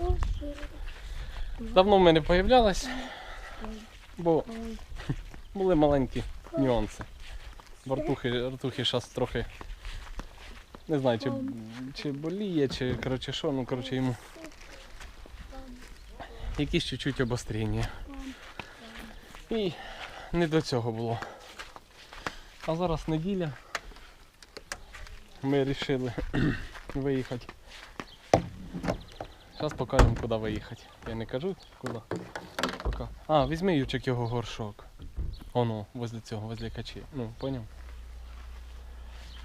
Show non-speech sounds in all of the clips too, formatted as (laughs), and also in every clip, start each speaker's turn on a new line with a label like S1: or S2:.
S1: привіт. Давно ми не появлялись, бо були маленькі нюанси. В Артухи, Артухи зараз трохи не знаю, чи, чи боліє, чи коротше що, ну коротше йому якісь чуть-чуть обострення. І не до цього було. А зараз неділя. Ми вирішили (clears throat) виїхати. Зараз покажемо, куди виїхати. Я не кажу, куди. Пока. А, візьми Ючик його горшок. Оно, возле цього, возле качі. Ну, поняв?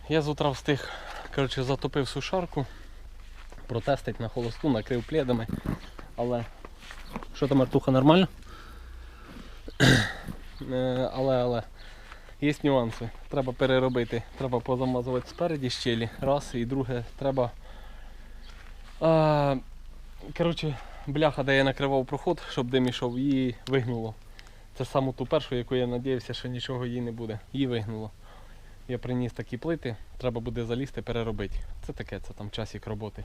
S1: Я з утра встиг, коротше, затопив сушарку, протестить на холосту, накрив пледами. Але що там, Артуха, нормально? Е, але, але. Є нюанси. Треба переробити. Треба позамазувати спереді щелі. Раз. І друге, треба. А, коротше, бляха, де я накривав проход, щоб дим ішов, її вигнуло. Це саму ту першу, яку я надіявся, що нічого їй не буде. Її вигнуло. Я приніс такі плити, треба буде залізти, переробити. Це таке, це там часик роботи.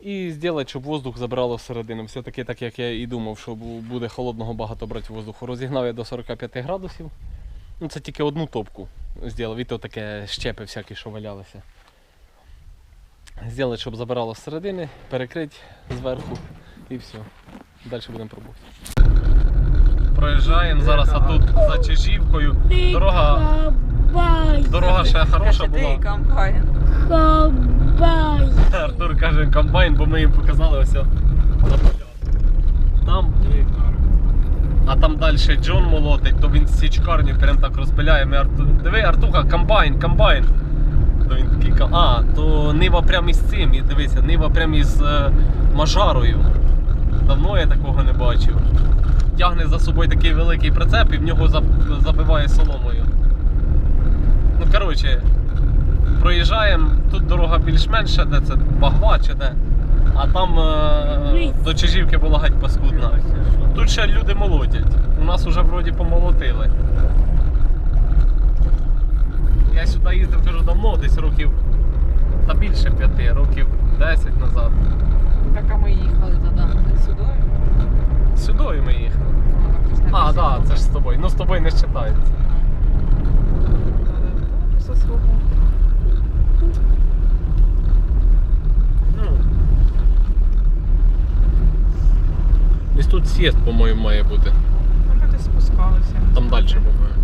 S1: І зробити, щоб воздух забрало всередину. Все-таки так, як я і думав, що буде холодного багато брати воздуху. Розігнав я до 45 градусів. Ну це тільки одну топку зробив, і то таке щепи всякі, що валялися. Зробити, щоб забирало зсередини, перекрити зверху і все. Далі будемо пробувати. Проїжджаємо зараз а тут за Чижівкою. Дорога, дорога ще хороша була.
S2: комбайн.
S1: Артур каже комбайн, бо ми їм показали ось. Там. А там далі Джон молотить, то він січкарню прям так розпиляє. Ми Арту... Диви, Артуха, комбайн, комбайн. То він такий ка- А, то нива прям із цим. І дивися, нива прям із е, мажарою. Давно я такого не бачив. Тягне за собою такий великий прицеп і в нього зап- забиває соломою. Ну коротше, проїжджаємо, тут дорога більш-менш, ще де це Багва чи де. А там е, до Чижівки була геть паскудна. Тут ще люди молотять. У нас вже вроді помолотили. Я сюди їздив кажу давно, десь років та більше п'яти, років 10 назад.
S2: Так, а ми їхали тоді не сюди.
S1: Сюди ми їхали. А, так, да, це ж з тобою. Ну з тобою не вважається.
S2: Все свого.
S1: Ну. Десь тут з'їзд, по-моєму, має бути.
S2: А ми десь спускалися.
S1: Там далі, по-моєму.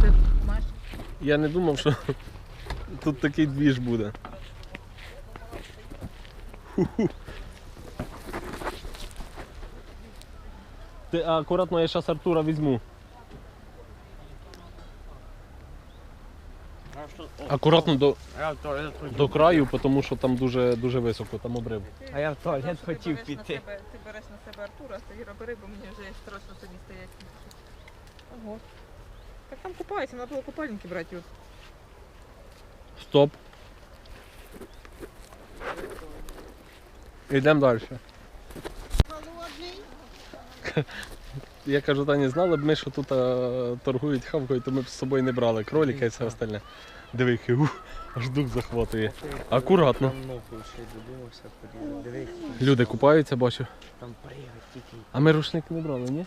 S2: Ти знаєш?
S1: Я не думав, що тут такий двіж буде. Ти акуратно я зараз Артура візьму. Акуратно до,
S3: Я в туалет хотів.
S1: до краю, тому що там дуже, дуже високо, там обрив.
S3: А я в туалет хотів
S2: береш на
S3: піти.
S2: себе- Ти береш на себе Артура, а ти бери, бо мені вже страшно тобі стоять. Ого. Так там купаються, треба було купальники брати. От.
S1: Стоп. Йдемо далі. Я кажу, та не знали б ми, що тут а, торгують хавкою, то ми б з собою не брали кроліка і все остальне. Диви, який, ух, аж дух захватує. Акуратно.
S3: Там ногу ще додумався, поділи. Диви,
S1: Люди купаються, бачу.
S3: там приїхать тільки.
S1: А ми рушник не брали, ні?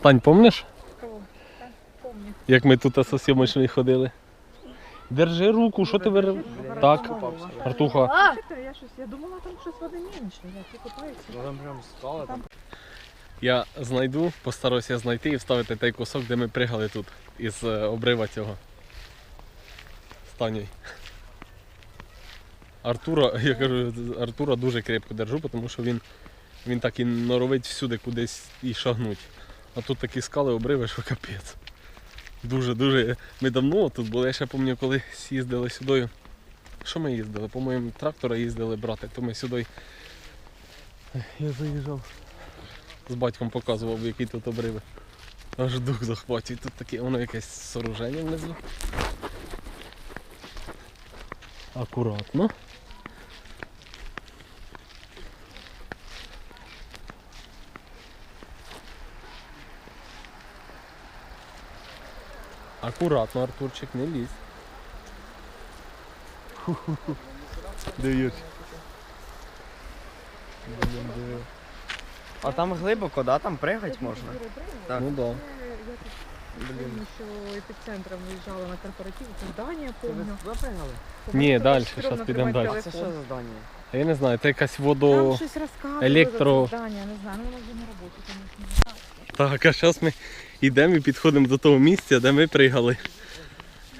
S1: Тань, помниш. Як ми тут асосьомочний ходили? Держи руку, що ти вирив? Так, Артуха.
S2: Я щось, я думала, там щось води менше, як ті купаються.
S3: Ну там прям скала, там
S1: Я знайду, постаруся знайти і вставити той кусок, де ми пригали тут із е, обрива цього. Станій. Артура, я кажу, Артура дуже крепко держу, тому що він, він так і норовить всюди кудись і шагнуть. А тут такі скали обриви, що капець. Дуже-дуже. Ми давно тут були, я ще пам'ятаю, коли їздили сюди. Що ми їздили? По-моєму, трактора їздили брати, то ми сюди. Я заїжджав з батьком показував, які тут обриви. Аж дух захватує. Тут таке, воно якесь сооруження внизу. Акуратно. Акуратно, Артурчик, не лізь. Даєш.
S3: А там глибоко, да? Там пригати можна? Так.
S1: Ну да.
S2: Я тут що епіцентром виїжджала на корпоратив, це здання, помню.
S3: запригали?
S1: Ні, далі, щас підемо далі.
S3: А це що за здання?
S1: Я не знаю, це якась
S2: Там
S1: водо.
S2: щось
S1: електро-
S2: за це не знаю, ну воно вже не роботи, звісно.
S1: Так, а зараз ми йдемо і підходимо до того місця, де ми пригали.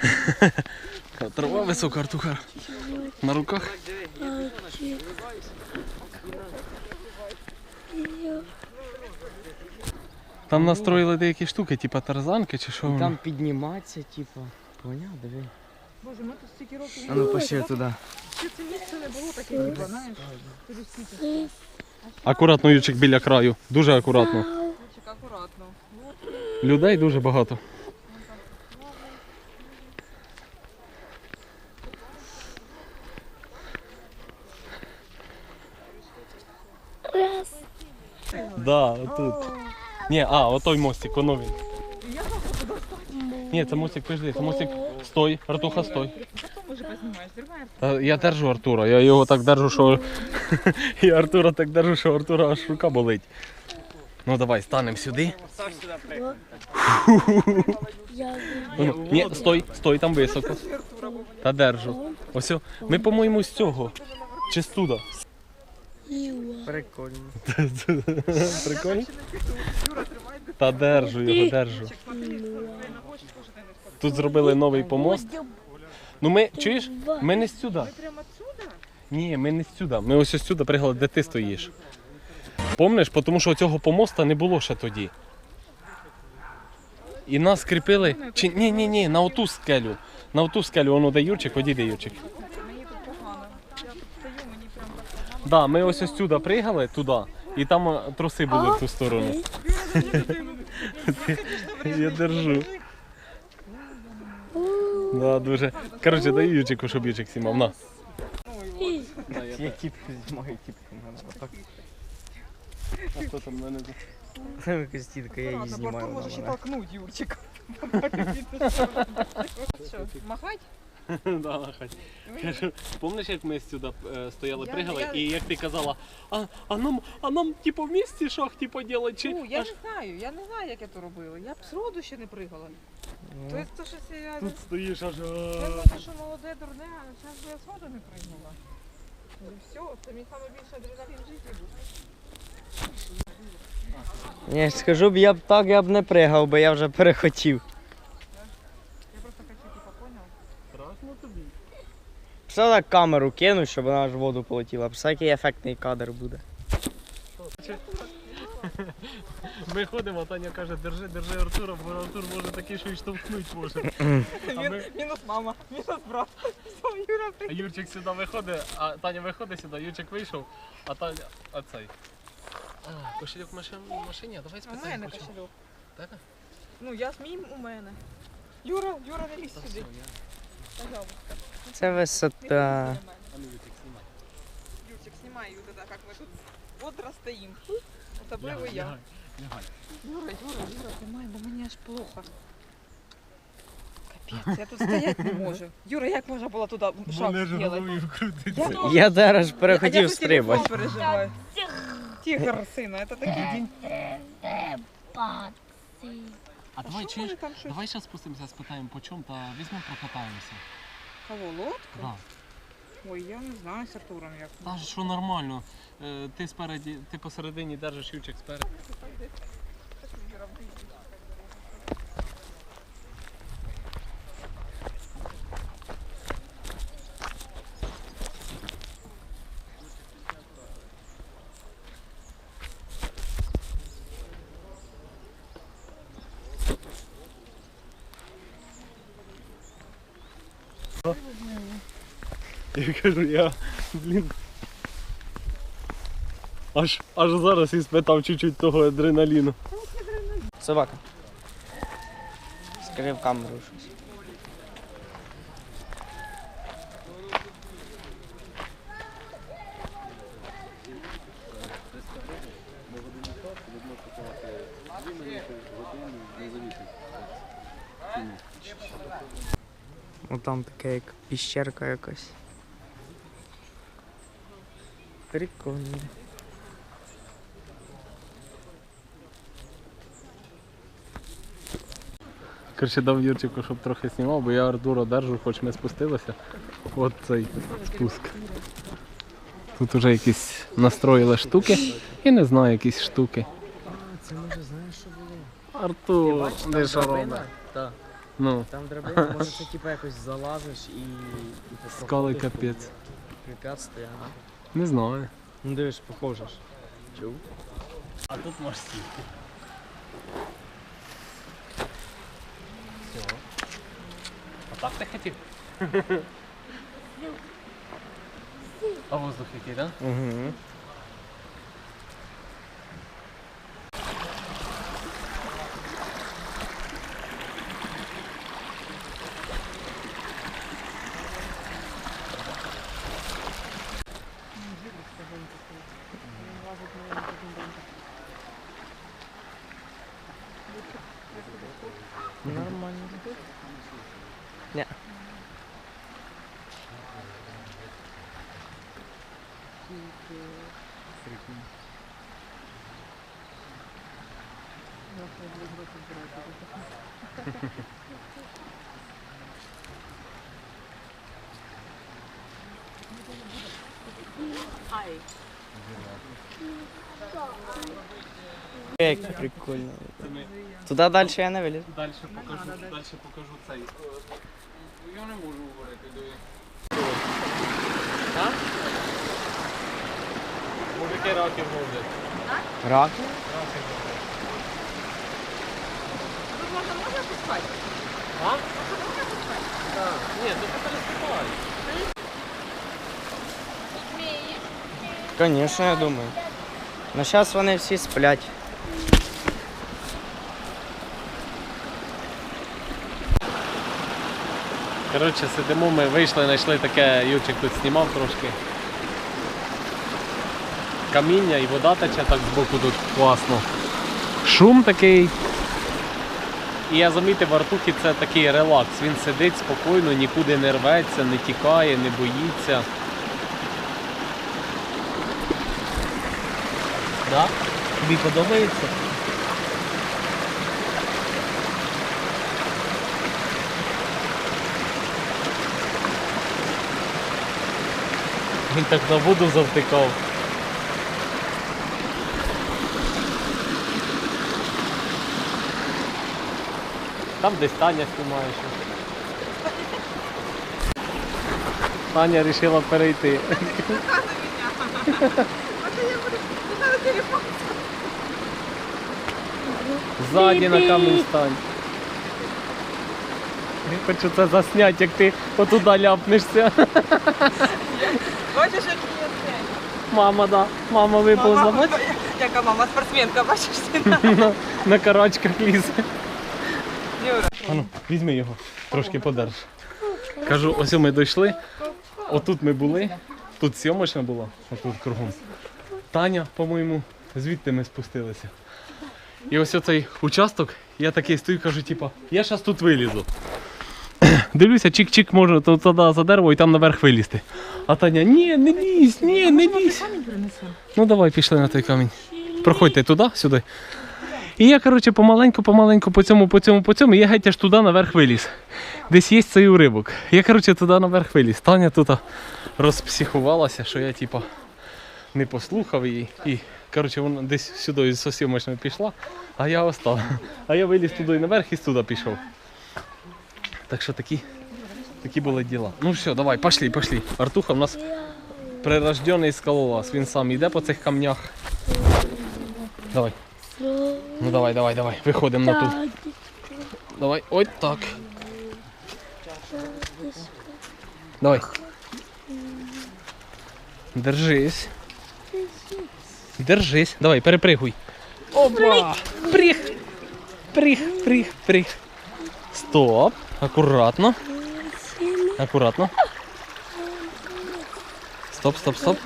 S1: (laughs) Трава висока, Артуха. На руках. Там настроїли деякі штуки, типа тарзанки чи що. Воно?
S3: там підніматися, типу. Поняв, диви.
S2: Боже, ми тут стільки років
S3: А ну пошли туди.
S2: Ще це місце не було таке, типу, знаєш, туди.
S1: Акуратно, Ючик, біля краю. Дуже акуратно.
S2: Хлопчик, акуратно.
S1: Людей дуже багато.
S4: Раз.
S1: Да, отут. Ні, а, отой мостик, воно він.
S2: Я.
S1: Ні, це мостик, подожди, це мостик. Стой, Артуха, стой.
S2: Потім познімаєш.
S1: Та я держу Артура, я його так держу, що. (laughs) я Артура так держу, що Артура аж рука болить. Ну давай, станемо сюди. Ну, Ні, стой, стой, там високо. Та держу. Ось, о, ми, по-моєму, з цього. Чи з туди.
S3: Прикольно. (laughs)
S1: Прикольно? Та держу його, держу. Тут зробили новий помост. Ну ми, чуєш? Ми не сюди.
S2: Прямо отсюда?
S1: Ні, ми не сюди. Ми ось сюди пригали, де ти стоїш. Помниш, тому що цього помоста не було ще тоді. І нас скріпили. Чи ні, ні, ні, на оту скелю. На оту скелю, воно де Юрчик, одійде Юрчик.
S2: Мені тут погано. Я стою, мені прям так погано.
S1: Да, ми ось ось сюди пригали туди, і там труси були в ту сторону. (laughs) Я держу. Да, дуже. Коротше, дай Ючику, щоб Ючик знімав. На.
S3: Я тіпку знімаю, тіпку мене. Отак.
S1: А хто там мене?
S3: Якась тітка, я її знімаю.
S2: Артур може ще
S3: вона мене.
S2: толкнуть юрчик. (laughs) Махать? (laughs)
S1: Да. Кажу, Помниш, як ми сюди е, стояли,
S2: Я-
S1: пригали,
S2: я-
S1: і як ти казала, а, а нам, а нам типу в місті шахті поділати, чи
S2: Ну, я
S1: аж
S2: не знаю, я не знаю, як я то робила. Я б зроду ще не пригала.
S3: Ну,
S2: Тобто, то щось я...
S1: тут стоїш аж.
S2: Я
S1: а.
S2: думаю, що молоде дурне, а зараз би я зроду не пригнула. Ну все, це мій найбільший адреналін в житті був.
S3: Я скажу б, я б так, я б не пригав, бо я вже перехотів.
S2: Я просто хочу, типа, понял?
S1: Страшно тобі.
S3: Все так камеру кину, щоб вона аж в воду полетіла. Все який ефектний кадр буде.
S1: Ми ходимо, а Таня каже, держи, держи Артура, бо Артур може такий, що й штовхнуть може. А ми-
S2: Мінус мама, мінус брат. Все, Юра,
S1: А Юрчик сюди виходить, а Таня виходить сюди, Юрчик вийшов, а Таня, а цей. А, кошельок в машин- в машині, а давай
S2: У мене
S1: спитаємо. кошельок.
S2: Ну, я з мій у мене. Юра, Юра, не лізь
S1: Та
S2: сюди.
S1: я-
S2: Пожалуйста.
S3: Це висота.
S1: Юрчик, знімай.
S2: Тогда, как мы тут бодро. Особливо я. Юра, Юра, Юра, тримай, бо мені аж плохо. Капець, я тут стоять не можу. Юра, як можна було туди шаг зробити? Я-
S3: зараз
S2: А я
S3: перехотів
S2: за телефон
S3: стрибати.
S2: переживаю. Тигр, сина, это такий день.
S1: А давай чуєш,
S2: там щось?
S1: давай зараз спустимося, спитаємо по чому та візьмемо прокатаємося.
S2: Кого, лодку?
S1: Да.
S2: Ой, я не знаю з Артуром як.
S1: Та що нормально. Е, Ти спереді, ти посередині держиш ючик спереду. Я кажу, я, блін. Аж, аж зараз і спитав чуть-чуть того адреналіну.
S3: Собака. Скажи в камеру щось. Ну там таке як піщерка якась. Прикольно.
S1: Коротше, дав Юрчику, щоб трохи знімав, бо я Артура держу, хоч ми спустилися. От цей спуск. Тут вже якісь настроїли штуки. І не знаю, якісь штуки.
S3: Це може знаєш, що було?
S1: Артур, де що робить? Ну,
S3: Там драбина, може це типу якось залазиш і. і
S1: скали капець.
S3: Препятствия, ага.
S1: Не знаю.
S3: Ну дивиш, похоже ж. Чув?
S1: А тут можеш сісти. Все. А так ти хотів? (laughs) А воздух який, так? Да?
S3: Угу. Нормально. Не. Як прикольно. Туди далі я не виліз.
S1: Далі покажу, далі покажу цей. Я не можу говорити. А? Мужики раків ловлять.
S3: Рак?
S2: Тут можна можна пускати?
S1: А? Так. Ні, то ти переступай.
S3: Звісно, я думаю. Ну зараз вони всі сплять.
S1: Коротше, сидимо, ми вийшли, знайшли таке, Юрчик тут знімав трошки. Каміння і вода тече так збоку тут класно. Шум такий. І я замітив, Артухі це такий релакс. Він сидить спокійно, нікуди не рветься, не тікає, не боїться. Да? Тобі подобається? Він так на воду завтикав. Там десь Таня знімає щось. Таня вирішила перейти. Ззаді на камінь стань. Я хочу це засняти, як ти отуда ляпнешся.
S2: Бачиш, як є це?
S1: Мама, да. Мама виповзла,
S2: Мама. Яка мама спортсменка, бачиш?
S1: На карачках лізе. Ану, візьми його, трошки подерж. Кажу, ось ми дійшли. Отут ми були, тут сьомочна була, отут кругом. Таня, по-моєму, звідти ми спустилися. І ось оцей участок, я такий стою, кажу, типа, я зараз тут вилізу. (clears throat) Дивлюся, чик-чик може то туди за дерево і там наверх вилізти. А Таня, ні, не лізь, ні, не лізь. Ну давай, пішли на той камінь. Проходьте туди, сюди. І я, коротше, помаленьку, помаленьку по цьому, по цьому, по цьому, я геть аж туди наверх виліз. Десь є цей уривок. Я, коротше, туди наверх виліз. Таня тут розпсихувалася, що я, типа, не послухав її. І, коротше, вона десь сюди з сосімочною пішла, а я остав. А я виліз туди наверх і туди пішов. Так що такі, такі були діла. Ну все, давай, пошли, пошли. Артуха в нас прирождений скалолаз. Він сам йде по цих камнях. Давай. Ну давай, давай, давай. Виходимо на тут. Давай. Ой, так. Давай. Держись. Держись. Давай, перепригуй. Опа! Приг! Приг, приг, приг. Стоп. Акуратно. Акуратно. Стоп, стоп, стоп.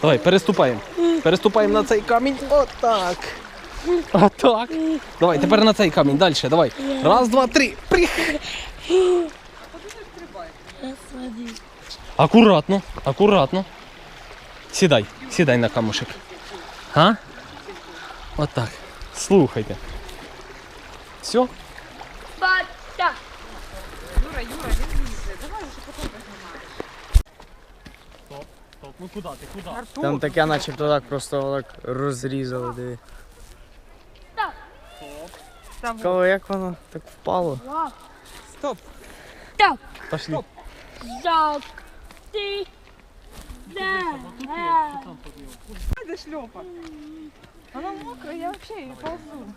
S1: Давай, переступаємо. Переступаємо на цей камінь. Отак. (laughs) Отак. Давай, тепер на цей камінь. Далі, давай. Раз, два, три.
S4: Один.
S1: Акуратно, акуратно. Сідай, сідай на камушек. А? Отак. Слухайте. Все?
S4: Бата.
S2: Юра, Юра, він лізе. Давай вже потім познімаєш.
S1: Стоп, стоп. ну куди ти, куди?
S3: Там таке начебто так просто так розрізали, диви.
S2: Там
S3: Кого, як воно так впало?
S4: Вау.
S2: стоп.
S4: Так.
S1: Пошли.
S4: Зак. Ти. Да.
S2: Де шльопа? Вона мокра, я взагалі ползу.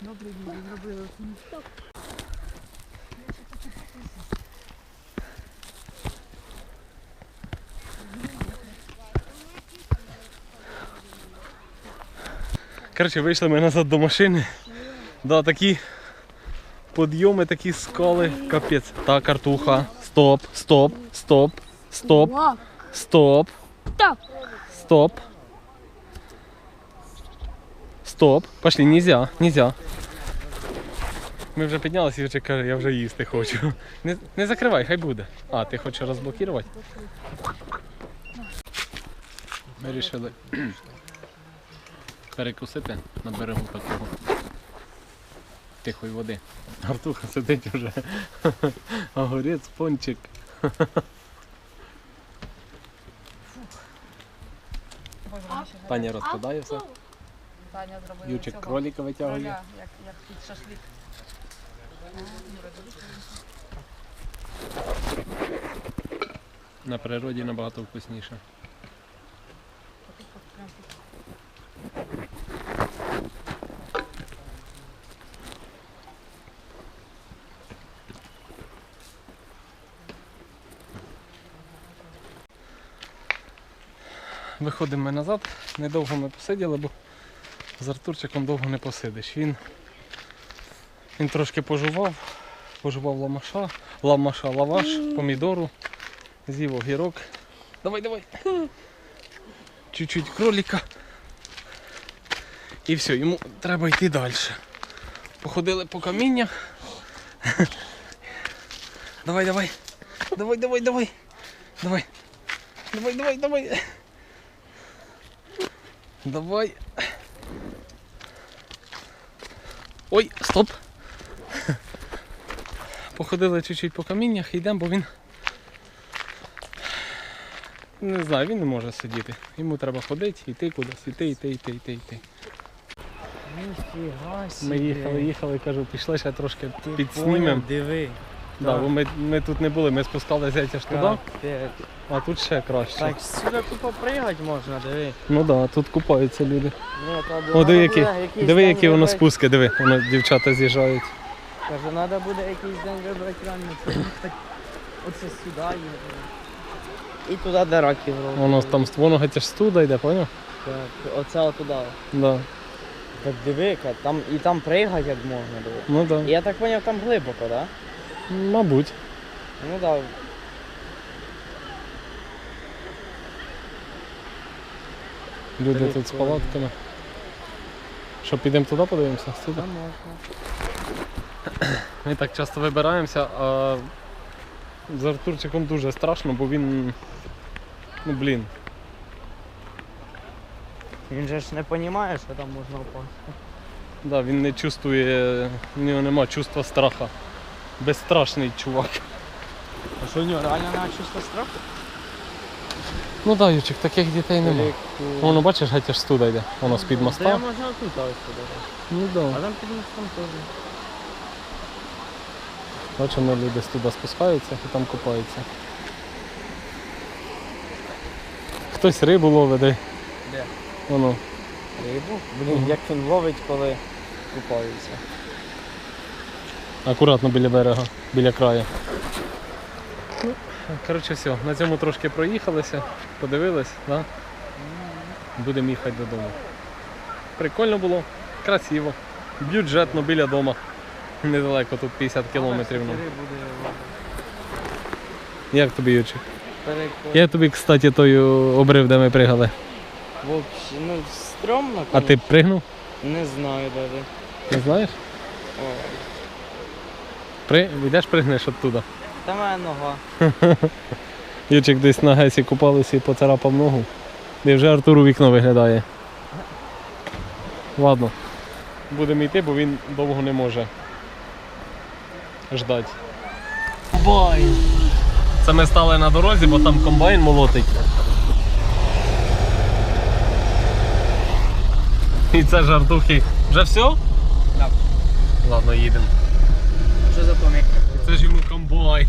S2: Добре, люди, зробили.
S1: Коротше, вийшли ми назад до машини. Да, такі підйоми, такі скали. Капець. Так, картуха. Стоп, стоп, стоп, стоп, стоп,
S4: Так.
S1: стоп. Стоп. Пошли, нельзя, нельзя. Ми вже піднялися і вже каже, я вже їсти хочу. Не, не закривай, хай буде. А, ти хочеш розблокувати? Ми вирішили перекусити на берегу такого тихої води. Артуха сидить вже. (laughs) Огурець, пончик. Таня розкладає все.
S2: Таня зробила
S1: Ючик кроліка витягує.
S2: як, як під шашлик.
S1: На природі набагато вкусніше. Виходимо ми назад, недовго ми посиділи, бо з Артурчиком довго не посидиш. Він, він трошки пожував, пожував ламаша, ламаша, лаваш, помідору, з'їв огірок. Давай, давай. Чуть-чуть кроліка. І все, йому треба йти далі. Походили по каміннях. Давай, давай. Давай, давай, давай. Давай. Давай, давай, давай. Давай. Ой, стоп. Походили чуть-чуть по каміннях, йдемо, бо він. Не знаю, він не може сидіти. Йому треба ходити, йти кудись, йти, йти, йти, йти, йти. Ми їхали, їхали, кажу, пішли ще трошки підснімемо.
S3: Диви.
S1: Да, бо ми, ми тут не були, ми спускалися аж туди,
S3: Капець.
S1: а тут ще краще.
S3: Так, сюди тупо пригати можна, диви.
S1: Ну так, да, тут купаються люди.
S3: Ні, то
S1: О, диви, які,
S3: буде
S1: диви, які воно спуски, диви, воно дівчата з'їжджають.
S3: Каже, треба буде якийсь день вибрати реально. Оце сюди їхати. І туди, де раків робить.
S1: Воно там воно геть аж туди йде, поняв?
S3: Так, оце отуди.
S1: Да.
S3: Так диви, там, і там пригати як можна, диви.
S1: Ну так. Да.
S3: я так зрозумів, там глибоко, так? Да?
S1: Мабуть.
S3: Ну так. Да.
S1: Люди тут з палатками. Що, підемо туди подивимося?
S3: Там можна. (clears throat)
S1: Ми так часто вибираємося, а з Артурчиком дуже страшно, бо він. Ну блін.
S3: Він же ж не розуміє, що там можна впасти.
S1: Да, він не чувствує, в нього нема чувства страха. Безстрашний чувак.
S3: А що у нього реально на чувство страху?
S1: Ну да, Ючик, таких дітей нема. Воно бачиш, геть аж туди йде. Воно з-під
S3: Та я
S1: моста.
S3: можна тут ось туди.
S1: Ну да.
S3: А там під мостом теж.
S1: Бачимо, люди туди спускаються і там купаються. Хтось рибу ловить, де
S3: Де?
S1: воно.
S3: Рибу? Блін, як він ловить, коли купаються.
S1: Акуратно біля берега, біля краю. Ну, коротше, все, на цьому трошки проїхалися, подивились, да? будемо їхати додому. Прикольно було, красиво, бюджетно біля дому. Недалеко тут 50 кілометрів. Ну. Як тобі, Ючик?
S3: Перекон.
S1: Я тобі, кстати, той обрив, де ми пригали.
S3: Вообще, ну стрьомно,
S1: А ти пригнув?
S3: Не знаю даже.
S1: Не знаєш? При... Йдеш пригнеш оттуда.
S3: Та моя нога. (laughs)
S1: Ючик десь на гесі купалися і поцарапав ногу. Де вже Артур у вікно виглядає. Ладно. Будемо йти, бо він довго не може ждати. Комбайн. Це ми стали на дорозі, бо там комбайн молотить. І це жартухи. Вже все?
S3: Так.
S1: Ладно, їдемо.
S3: Що за помік?
S1: Це ж йому комбайн.